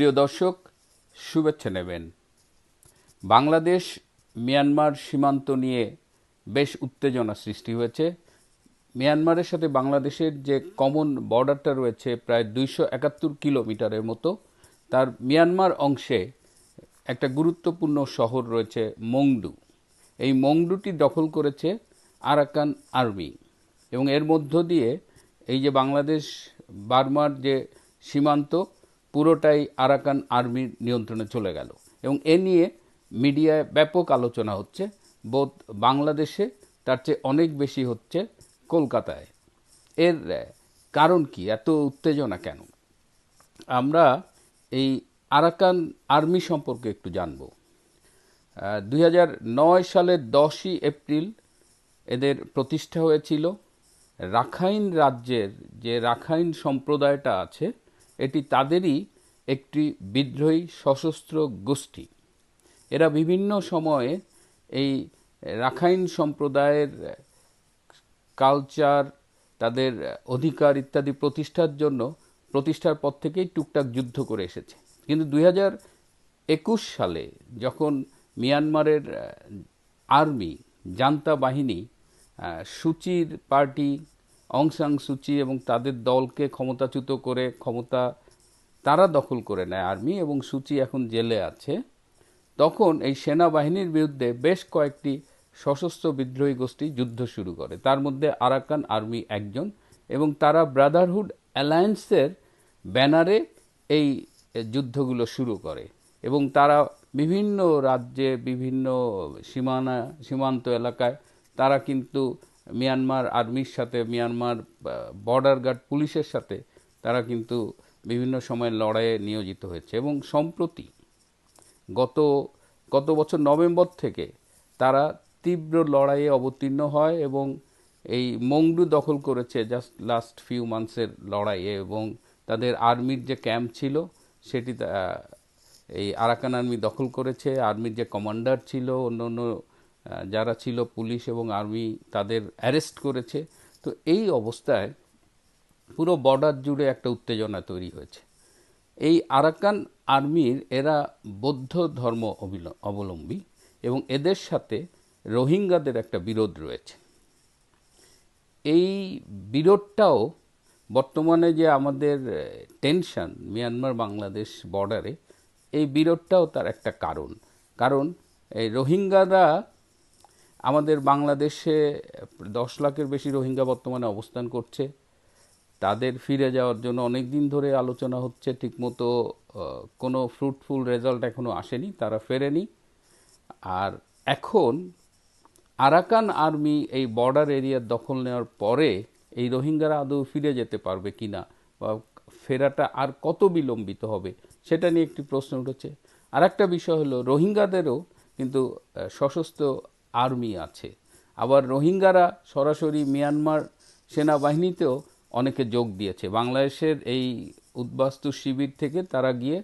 প্রিয় দর্শক, শুভেচ্ছা নেবেন। বাংলাদেশ, মিয়ানমার সীমান্ত নিয়ে বেশ উত্তেজনা সৃষ্টি হয়েছে। মিয়ানমারের সাথে বাংলাদেশের যে কমন বর্ডারটা রয়েছে প্রায় দুইশো একাত্তর কিলোমিটারের মতো, তার মিয়ানমার অংশে একটা গুরুত্বপূর্ণ শহর রয়েছে মংডু। এই মংডুটি দখল করেছে আরাকান আর্মি এবং এর মধ্য দিয়ে এই যে বাংলাদেশ, বার্মার যে সীমান্ত পুরোটাই আরাকান আর্মির নিয়ন্ত্রণে চলে গেল। এবং এ নিয়ে মিডিয়ায় ব্যাপক আলোচনা হচ্ছে। বোধ বাংলাদেশে তার চেয়ে অনেক বেশি হচ্ছে কলকাতায়। এর কারণ কি? এত উত্তেজনা কেন? আমরা এই আরাকান আর্মি সম্পর্কে একটু জানব। দুই হাজার নয় সালের দশই এপ্রিল এদের প্রতিষ্ঠা হয়েছিল। রাখাইন রাজ্যের যে রাখাইন সম্প্রদায়টা আছে এটি তাদেরই একটি বিদ্রোহী সশস্ত্র গোষ্ঠী। এরা বিভিন্ন সময়ে এই রাখাইন সম্প্রদায়ের কালচার, তাদের অধিকার ইত্যাদি প্রতিষ্ঠার জন্য প্রতিষ্ঠার পর থেকেই টুকটাক যুদ্ধ করে এসেছে। কিন্তু দুই একুশ সালে যখন মিয়ানমারের আর্মি, জান্তা বাহিনী সুচির পার্টি অং সাং সুচি এবং তাদের দলকে ক্ষমতাচ্যুত করে ক্ষমতা তারা দখল করে নেয় আর্মি এবং সুচি এখন জেলে আছে। তখন এই সেনাবাহিনীর বিরুদ্ধে বেশ কয়েকটি সশস্ত্র বিদ্রোহী গোষ্ঠী যুদ্ধ শুরু করে। তার মধ্যে আরাকান আর্মি একজন এবং তারা ব্রাদারহুড অ্যালায়েন্সের ব্যানারে এই যুদ্ধগুলো শুরু করে এবং তারা বিভিন্ন রাজ্যে বিভিন্ন সীমানা, সীমান্ত এলাকায় তারা কিন্তু মিয়ানমার আর্মির সাথে, মিয়ানমার বর্ডার গার্ড পুলিশের সাথে তারা কিন্তু বিভিন্ন সময় লড়াইয়ে নিয়োজিত হয়েছে। এবং সম্প্রতি গত গত বছর নভেম্বর থেকে তারা তীব্র লড়াইয়ে অবতীর্ণ হয় এবং এই মংডু দখল করেছে জাস্ট লাস্ট ফিউ মান্থসের লড়াইয়ে এবং তাদের আর্মির যে ক্যাম্প ছিল সেটি এই আরাকান আর্মি দখল করেছে। আর্মির যে কমান্ডার ছিল অন্য অন্য যারা ছিল পুলিশ এবং আর্মি তাদের অ্যারেস্ট করেছে। তো এই অবস্থায় পুরো বর্ডার জুড়ে একটা উত্তেজনা তৈরি হয়েছে। এই আরাকান আর্মির এরা বৌদ্ধ ধর্ম অবলম্বী এবং এদের সাথে রোহিঙ্গাদের একটা বিরোধ রয়েছে। এই বিরোধটাও বর্তমানে যে আমাদের টেনশন মিয়ানমার বাংলাদেশ বর্ডারে, এই বিরোধটাও তার একটা কারণ। কারণ এই রোহিঙ্গারা আমাদের বাংলাদেশে দশ লাখের বেশি রোহিঙ্গা বর্তমানে অবস্থান করছে। তাদের ফিরে যাওয়ার জন্য অনেক দিন ধরে আলোচনা হচ্ছে, ঠিকমতো কোনো ফ্রুটফুল রেজাল্ট এখনও আসেনি, তারা ফেরেনি। আর এখন আরাকান আর্মি এই বর্ডার এরিয়ার দখল নেওয়ার পরে এই রোহিঙ্গারা আদৌ ফিরে যেতে পারবে কি না বা ফেরাটা আর কত বিলম্বিত হবে, সেটা নিয়ে একটি প্রশ্ন উঠেছে। আর একটা বিষয় হলো, রোহিঙ্গাদেরও কিন্তু সশস্ত্র আর্মি আছে। আবার রোহিঙ্গারা সরাসরি মিয়ানমার সেনাবাহিনীতেও অনেকে যোগ দিয়েছে। বাংলাদেশের এই উদ্বাস্তু শিবির থেকে তারা গিয়ে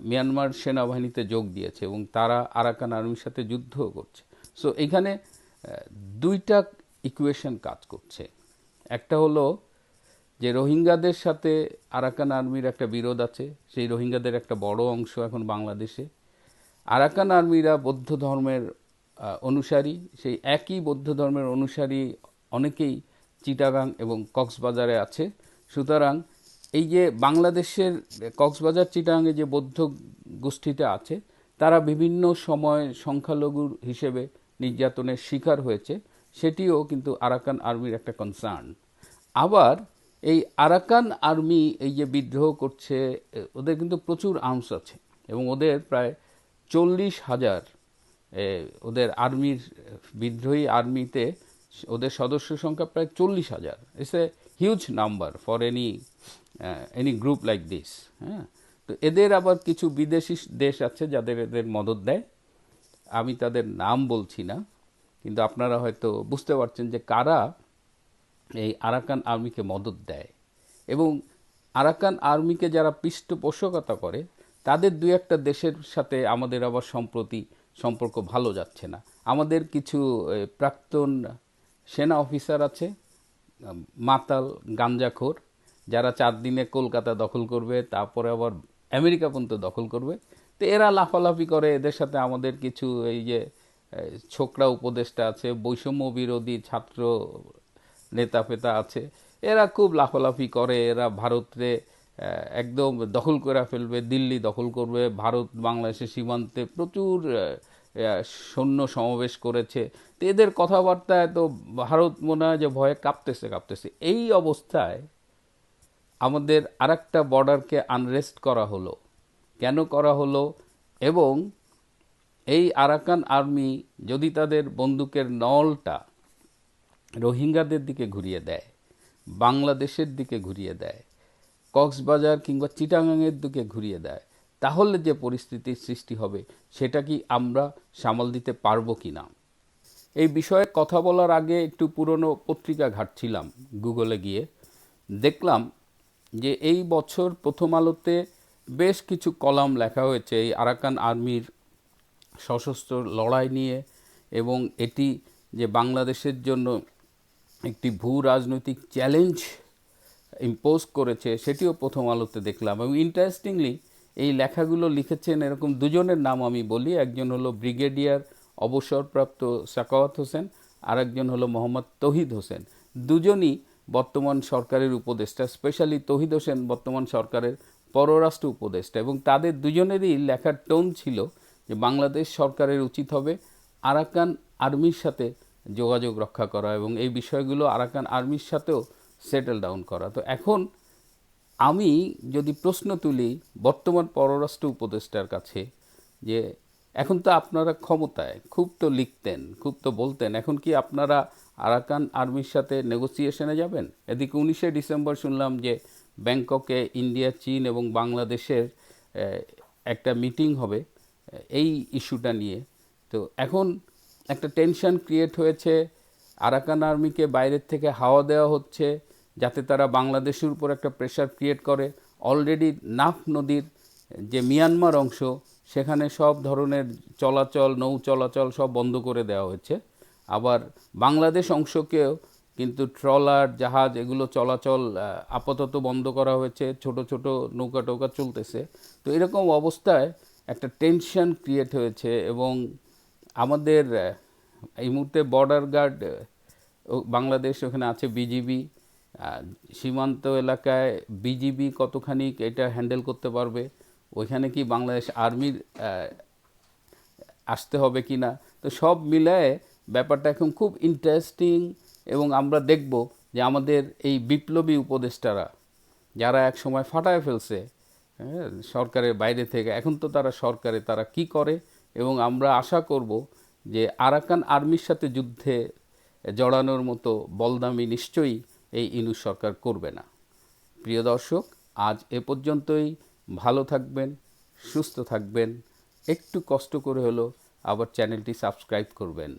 মিয়ানমার সেনাবাহিনীতে যোগ দিয়েছে এবং তারা আরাকান আর্মির সাথে যুদ্ধও করছে। সো এখানে দুইটা ইকুয়েশন কাজ করছে। একটা হলো যে রোহিঙ্গাদের সাথে আরাকান আর্মির একটা বিরোধ আছে, সেই রোহিঙ্গাদের একটা বড় অংশ এখন বাংলাদেশে। আরাকান আর্মিরা বৌদ্ধ ধর্মের অনুসারী, সেই একই বৌদ্ধ ধর্মের অনুসারী অনেকেই চিটাগাং এবং কক্সবাজারে আছে। সুতরাং এই যে বাংলাদেশের কক্সবাজার চিটাগাংয়ে যে বৌদ্ধ গোষ্ঠীটা আছে, তারা বিভিন্ন সময় সংখ্যালঘু হিসেবে নির্যাতনের শিকার হয়েছে। সেটিও কিন্তু আরাকান আর্মির একটা কনসার্ন আবার এই আরাকান আর্মি এই যে বিদ্রোহ করছে ওদের কিন্তু প্রচুর আর্মস আছে এবং ওদের প্রায় চল্লিশ হাজার ওদের আর্মির, বিদ্রোহী আর্মিতে ওদের সদস্য সংখ্যা প্রায় চল্লিশ হাজার। It's a huge number for any any group like this হ্যাঁ? তো এদের আবার কিছু বিদেশি দেশ আছে যাদের এদের মদত দেয়। আমি তাদের নাম বলছি না, কিন্তু আপনারা হয়তো বুঝতে পারছেন যে কারা এই আরাকান আর্মিকে মদত দেয়। এবং আরাকান আর্মিকে যারা পৃষ্ঠপোষকতা করে, তাদের দু একটা দেশের সাথে আমাদের আবার সম্প্রতি সম্পর্ক ভালো যাচ্ছে না। আমাদের কিছু প্রাক্তন সেনা অফিসার আছে মাতাল গাঞ্জাখোর, যারা চার দিনে কলকাতা দখল করবে, তারপরে আবার আমেরিকা পর্যন্ত দখল করবে। তো এরা লাফালাফি করে, এদের সাথে আমাদের কিছু এই যে ছোকরা উপদেষ্টা আছে, বৈষম্য বিরোধী ছাত্র নেতা ফেতা আছে, এরা খুব লাফালাফি করে, এরা ভারতে একদম দখল করে ফেলবে, দিল্লি দখল করবে, ভারত বাংলাদেশের সীমান্তে প্রচুর সৈন্য সমাবেশ করেছে। তো এদের কথাবার্তায় তো ভারত মনে হয় যে ভয়ে কাঁপতেছে কাঁপতেছে। এই অবস্থায় আমাদের আরেকটা বর্ডারকে আনরেস্ট করা হলো। কেন করা হলো? এবং এই আরাকান আর্মি যদি তাদের বন্দুকের নলটা রোহিঙ্গাদের দিকে ঘুরিয়ে দেয়, বাংলাদেশের দিকে ঘুরিয়ে দেয় কক্সবাজার কিংবা চিটাগাংয়ের দিকে ঘুরিয়ে দেয়। তাহলে যে পরিস্থিতির সৃষ্টি হবে, সেটা কি আমরা সামাল দিতে পারব কি না? এই বিষয়ে কথা বলার আগে একটু পুরনো পত্রিকা ঘাটছিলাম গুগলে গিয়ে। দেখলাম যে এই বছর প্রথম আলোতে বেশ কিছু কলাম লেখা হয়েছে এই আরাকান আর্মির সশস্ত্র লড়াই নিয়ে এবং এটি যে বাংলাদেশের জন্য একটি ভূ রাজনৈতিক চ্যালেঞ্জ ইম্পোজ করেছে, সেটিও প্রথম আলোতে দেখলাম। এবং ইন্টারেস্টিংলি এই লেখাগুলো লিখেছেন এরকম দুজনের নাম আমি বলি। একজন হলো ব্রিগেডিয়ার অবসরপ্রাপ্ত সাকাওয়াত হোসেন আর একজন হলো মোহাম্মদ তহিদ হোসেন। দুজনই বর্তমান সরকারের উপদেষ্টা স্পেশালি তহিদ হোসেন বর্তমান সরকারের পররাষ্ট্র উপদেষ্টা। এবং তাদের দুজনেরই লেখার টোন ছিল যে বাংলাদেশ সরকারের উচিত হবে আরাকান আর্মির সাথে যোগাযোগ রক্ষা করা। এবং এই বিষয়গুলো আরাকান আর্মির সাথেও সেটেল ডাউন করা। তো এখন আমি যদি প্রশ্ন তুলি বর্তমান পররাষ্ট্র উপদেষ্টার কাছে যে, এখন তো আপনারা ক্ষমতায়, খুব তো লিখতেন, খুব তো বলতেন, এখন কি আপনারা আরাকান আর্মির সাথে নেগোসিয়েশনে যাবেন? এদিকে উনিশে ডিসেম্বর শুনলাম যে, ব্যাংককে ইন্ডিয়া, চীন এবং বাংলাদেশের একটা মিটিং হবে এই ইস্যুটা নিয়ে। তো এখন একটা টেনশন ক্রিয়েট হয়েছে, আরাকান আর্মিকে বাইরের থেকে হাওয়া দেওয়া হচ্ছে যাতে তারা বাংলাদেশের উপর একটা প্রেশার ক্রিয়েট করে। অলরেডি নাফ নদীর যে মিয়ানমার অংশ, সেখানে সব ধরনের চলাচল, নৌ চলাচল সব বন্ধ করে দেওয়া হয়েছে। আবার বাংলাদেশ অংশকেও কিন্তু ট্রলার, জাহাজ এগুলো চলাচল আপাতত বন্ধ করা হয়েছে। ছোট ছোট নৌকা টৌকা চলতেছে। তো এরকম অবস্থায় একটা টেনশন ক্রিয়েট হয়েছে এবং আমাদের এই মুহূর্তে বর্ডার গার্ড বাংলাদেশ ওখানে আছে বিজিবি। সীমান্ত এলাকায় বিজিবি কতখানি এটা হ্যান্ডেল করতে পারবে? ওইখানে কি বাংলাদেশ আর্মির আসতে হবে কি না? তো সব মিলায়ে ব্যাপারটা এখন খুব ইন্টারেস্টিং এবং আমরা দেখব যে আমাদের এই বিপ্লবী উপদেষ্টারা যারা এক সময় ফাটায় ফেলছে হ্যাঁ, সরকারের বাইরে থেকে এখন তো তারা সরকারে তারা কি করে? এবং আমরা আশা করব যে আরাকান আর্মির সাথে যুদ্ধে জড়ানোর মতো বলদামি নিশ্চয়ই এই ইনু সরকার করবে না। প্রিয় দর্শক, আজ এ পর্যন্তই। ভালো থাকবেন, সুস্থ থাকবেন। একটু কষ্ট করে হলো আবার চ্যানেলটি সাবস্ক্রাইব করবেন।